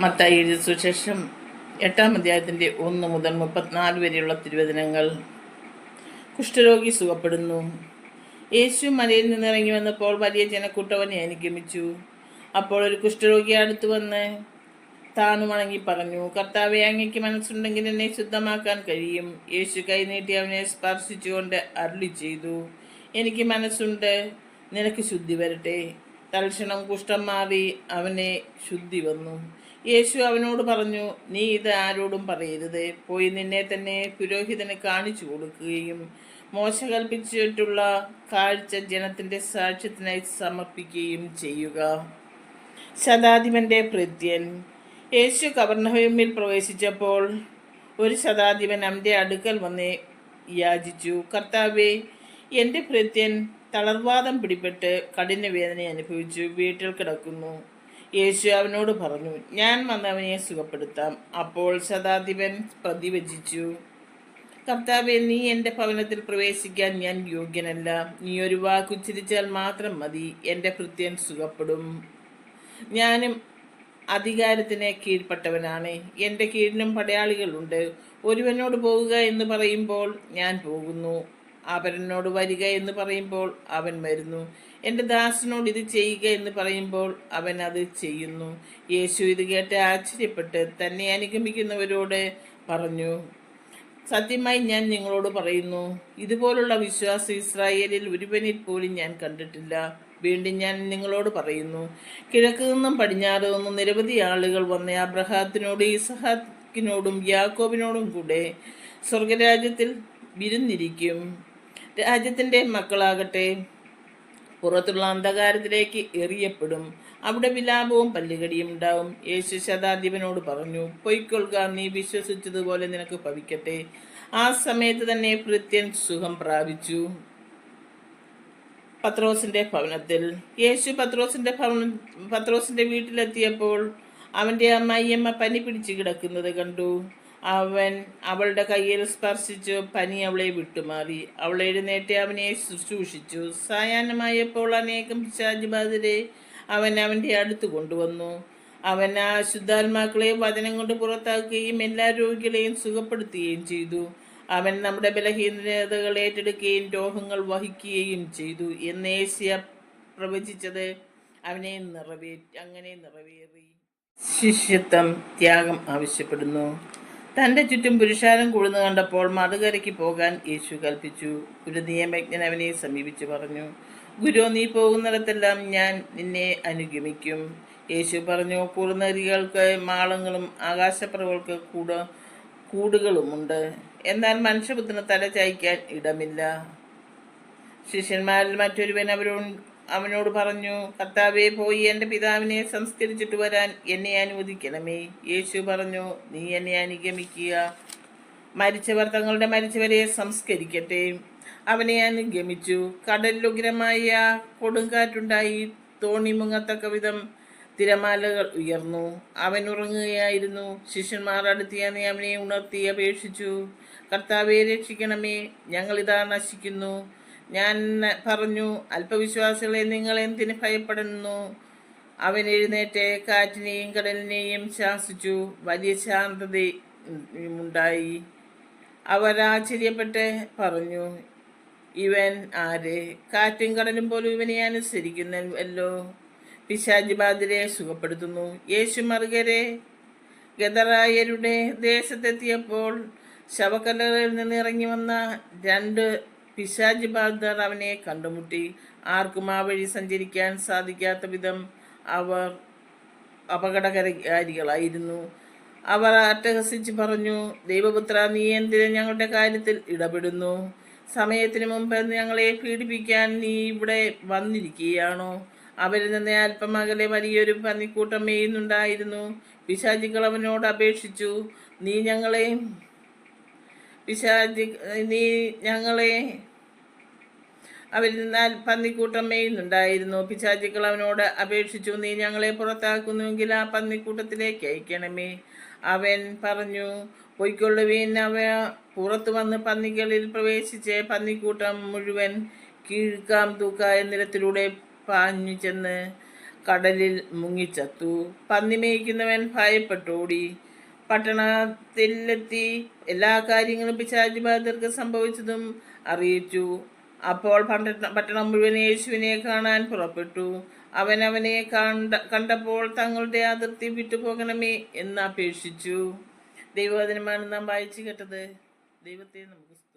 മത്തായി എഴുതിയ സുശേഷം എട്ടാം അധ്യായത്തിന്റെ ഒന്ന് മുതൽ മുപ്പത്തിനാല് വരെയുള്ള തിരുവചനങ്ങൾ. കുഷ്ഠരോഗി സുഖപ്പെടുന്നു. യേശു മലയിൽ നിന്നിറങ്ങി വന്നപ്പോൾ വലിയ ജനക്കൂട്ടവനെ അനുഗമിച്ചു. അപ്പോൾ ഒരു കുഷ്ഠരോഗി അടുത്ത് വന്ന് താണു വണങ്ങി പറഞ്ഞു കർത്താവെ അങ്ങയ്ക്ക് മനസ്സുണ്ടെങ്കിൽ എന്നെ ശുദ്ധമാക്കാൻ കഴിയും. യേശു കൈനീട്ടി അവനെ സ്പർശിച്ചുകൊണ്ട് അരുളി ചെയ്തു എനിക്ക് മനസ്സുണ്ട് നിനക്ക് ശുദ്ധി വരട്ടെ. തൽക്ഷണം കുഷ്ഠം മാറി അവനെ ശുദ്ധി വന്നു. യേശു അവനോട് പറഞ്ഞു നീ ഇത് ആരോടും പറയരുത്. പോയി നിന്നെ തന്നെ പുരോഹിതന് കാണിച്ചു കൊടുക്കുകയും മോശ കൽപ്പിച്ചിട്ടുള്ള കാഴ്ച ജനത്തിന്റെ സാക്ഷ്യത്തിനായി സമർപ്പിക്കുകയും ചെയ്യുക. ശതാധിപന്റെ ഭൃത്യൻ യേശു കവർണഹോമിൽ പ്രവേശിച്ചപ്പോൾ ഒരു ശതാധിപൻ അവന്റെ അടുക്കൽ വന്ന് യാചിച്ചു കർത്താവെ എന്റെ ഭൃത്യൻ തളർവാദം പിടിപെട്ട് കഠിന വേദന അനുഭവിച്ചു. വീട്ടിൽ കിടക്കുന്നു. യേശു അവനോട് പറഞ്ഞു ഞാൻ വന്നവനെ സുഖപ്പെടുത്താം. അപ്പോൾ ശതാധിപൻ പ്രതിവചിച്ചു കർത്താവെ നീ എന്റെ ഭവനത്തിൽ പ്രവേശിക്കാൻ ഞാൻ യോഗ്യനല്ല. നീ ഒരു വാക്കുച്ചരിച്ചാൽ മാത്രം മതി. എന്റെ കൃത്യൻ സുഖപ്പെടും. ഞാനും അധികാരത്തിന് കീഴ്പ്പെട്ടവനാണ്. എന്റെ കീഴിലും പടയാളികളുണ്ട് ഒരുവനോട് പോവുക എന്ന് പറയുമ്പോൾ ഞാൻ പോകുന്നു. അവരനോട് വരിക എന്ന് പറയുമ്പോൾ അവൻ വരുന്നു. എന്റെ ദാസനോട് ഇത് ചെയ്യുക എന്ന് പറയുമ്പോൾ അവൻ അത് ചെയ്യുന്നു. യേശു ഇത് കേട്ട് ആശ്ചര്യപ്പെട്ട് തന്നെ അനുഗമിക്കുന്നവരോട് പറഞ്ഞു സത്യമായി ഞാൻ നിങ്ങളോട് പറയുന്നു ഇതുപോലുള്ള വിശ്വാസം ഇസ്രായേലിൽ ഒരുവനിൽ പോലും ഞാൻ കണ്ടിട്ടില്ല. വീണ്ടും ഞാൻ നിങ്ങളോട് പറയുന്നു കിഴക്ക് നിന്നും പടിഞ്ഞാറ് നിന്നും നിരവധി ആളുകൾ വന്ന് അബ്രഹാത്തിനോട് ഇസഹാക്കിനോടും യാക്കോബിനോടും കൂടെ സ്വർഗരാജ്യത്തിൽ വിരുന്നിരിക്കും. രാജ്യത്തിന്റെ മക്കളാകട്ടെ പുറത്തുള്ള അന്ധകാരത്തിലേക്ക് എറിയപ്പെടും. അവിടെ വിലാപവും പല്ലുകടിയും ഉണ്ടാവും. യേശു ശതാധിപനോട് പറഞ്ഞു പൊയ്ക്കൊള്ളുക നീ വിശ്വസിച്ചതുപോലെ നിനക്ക് ഭവിക്കട്ടെ. ആ സമയത്ത് തന്നെ ഭൃത്യൻ സുഖം പ്രാപിച്ചു. പത്രോസിന്റെ ഭവനത്തിൽ. യേശു പത്രോസിന്റെ ഭവന പത്രോസിന്റെ വീട്ടിലെത്തിയപ്പോൾ അവന്റെ അമ്മായിയമ്മ പനി പിടിച്ച് കിടക്കുന്നത് കണ്ടു. അവൻ അവളുടെ കയ്യിൽ സ്പർശിച്ചു പനി അവളെ വിട്ടുമാറി. അവൾ എഴുന്നേറ്റ് അവനെ ശുശ്രൂഷിച്ചു. സായാഹ്നമായപ്പോൾ അനേകം പിശാചുബാധിരെ അവൻ അവന്റെ അടുത്ത് കൊണ്ടുവന്നു. അവൻ ആ ശുദ്ധാത്മാക്കളെ വചനം കൊണ്ട് പുറത്താക്കുകയും എല്ലാ രോഗികളെയും സുഖപ്പെടുത്തുകയും ചെയ്തു. അവൻ നമ്മുടെ ബലഹീനതകൾ ഏറ്റെടുക്കുകയും രോഗങ്ങൾ വഹിക്കുകയും ചെയ്തു. എന്ന് ഏഷ്യ പ്രവചിച്ചത് അവനെ നിറവേ അങ്ങനെ നിറവേറി. ശിഷ്യത്വം ത്യാഗം ആവശ്യപ്പെടുന്നു. തന്റെ ചുറ്റും പുരുഷാരം കൂടുന്നു കണ്ടപ്പോൾ മറുകരയ്ക്ക് പോകാൻ യേശു കൽപ്പിച്ചു. ഒരു നിയമജ്ഞൻ അവനെ സമീപിച്ചു പറഞ്ഞു ഗുരു നീ പോകുന്നിടത്തെല്ലാം ഞാൻ നിന്നെ അനുഗമിക്കും. യേശു പറഞ്ഞു കുറുനരികൾക്ക് മാളങ്ങളും ആകാശപ്രവൾക്ക് കൂട കൂടുകളുമുണ്ട്. എന്നാൽ മനുഷ്യപുത്രന് തല ചായ്ക്കാൻ ഇടമില്ല. ശിഷ്യന്മാരിൽ മറ്റൊരുവൻ അവരോട് അവനോട് പറഞ്ഞു കർത്താവെ പോയി എന്റെ പിതാവിനെ സംസ്കരിച്ചിട്ട് വരാൻ എന്നെ അനുവദിക്കണമേ. യേശു പറഞ്ഞു നീ എന്നെ അനുഗമിക്കുക. മരിച്ചവർ തങ്ങളുടെ മരിച്ചവരെ സംസ്കരിക്കട്ടെ. അവനെ അനുഗമിച്ചു. കടലുഗ്രമായ കൊടുങ്കാറ്റുണ്ടായി. തോണി മുങ്ങത്തക്ക വിധം തിരമാലകൾ ഉയർന്നു. അവൻ ഉറങ്ങുകയായിരുന്നു. ശിഷ്യന്മാർ അടുത്തിയാന്ന് അവനെ ഉണർത്തി അപേക്ഷിച്ചു. കർത്താവെ രക്ഷിക്കണമേ. ഞങ്ങളിതാ നശിക്കുന്നു. ഞാൻ പറഞ്ഞു അല്പവിശ്വാസികളെ നിങ്ങൾ എന്തിന് ഭയപ്പെടുന്നു? അവൻ എഴുന്നേറ്റ് കാറ്റിനെയും കടലിനെയും ശാസിച്ചു. വലിയ ശാന്തത ഉണ്ടായി അവർ ആശ്ചര്യപ്പെട്ട് പറഞ്ഞു ഇവൻ ആര്? കാറ്റും കടലും പോലും ഇവനെ അനുസരിക്കുന്നല്ലോ പിശാജി ബാധിരെ സുഖപ്പെടുത്തുന്നു. യേശു മറുകരെ ഗതറായരുടെ ദേശത്തെത്തിയപ്പോൾ ശവക്കല്ലറിൽ നിന്ന് ഇറങ്ങി വന്ന രണ്ട് പിശാജി ബാധർ അവനെ കണ്ടുമുട്ടി. ആർക്കും ആ വഴി സഞ്ചരിക്കാൻ സാധിക്കാത്ത വിധം അവർ അപകടകരകാരികളായിരുന്നു അവർ അട്ടഹസിച്ച് പറഞ്ഞു ദൈവപുത്ര നീ എന്തിന് ഞങ്ങളുടെ കാര്യത്തിൽ ഇടപെടുന്നു? സമയത്തിന് മുമ്പ് ഞങ്ങളെ പീഡിപ്പിക്കാൻ നീ ഇവിടെ വന്നിരിക്കുകയാണോ? അവരിൽ നിന്ന് അല്പം അകലെ വലിയൊരു പന്നിക്കൂട്ടം മേയുന്നുണ്ടായിരുന്നു. പിശാചികൾ അവനോട് അപേക്ഷിച്ചു നീ ഞങ്ങളെ പിശാചി നീ ഞങ്ങളെ അവരിൽ നിന്നാൽ പന്നിക്കൂട്ടം മേയുന്നുണ്ടായിരുന്നു. പിശാചികൾ അവനോട് അപേക്ഷിച്ചു നീ ഞങ്ങളെ പുറത്താക്കുന്നുവെങ്കിൽ ആ പന്നിക്കൂട്ടത്തിലേക്ക് അയക്കണമേ. അവൻ പറഞ്ഞു പൊയ്ക്കൊള്ളുവീൻ. അവ പുറത്തു വന്ന് പന്നികളിൽ പ്രവേശിച്ച് പന്നിക്കൂട്ടം മുഴുവൻ കീഴ്ക്കാം തൂക്ക നിരത്തിലൂടെ പാഞ്ഞു ചെന്ന് കടലിൽ മുങ്ങിച്ചത്തു. പന്നി മേയ്ക്കുന്നവൻ ഭയപ്പെട്ടോടി. പട്ടണത്തിലെത്തി എല്ലാ കാര്യങ്ങളും പിശാചിബാധർക്ക് സംഭവിച്ചതും അറിയിച്ചു. അപ്പോൾ പട്ടണം മുഴുവൻ യേശുവിനെ കാണാൻ പുറപ്പെട്ടു അവൻ അവനെ കണ്ട കണ്ടപ്പോൾ തങ്ങളുടെ അതിർത്തി വിട്ടുപോകണമേ എന്ന് അപേക്ഷിച്ചു ദൈവവചനമാണ് നാം വായിച്ചു കേട്ടത് ദൈവത്തെ നമുക്ക്.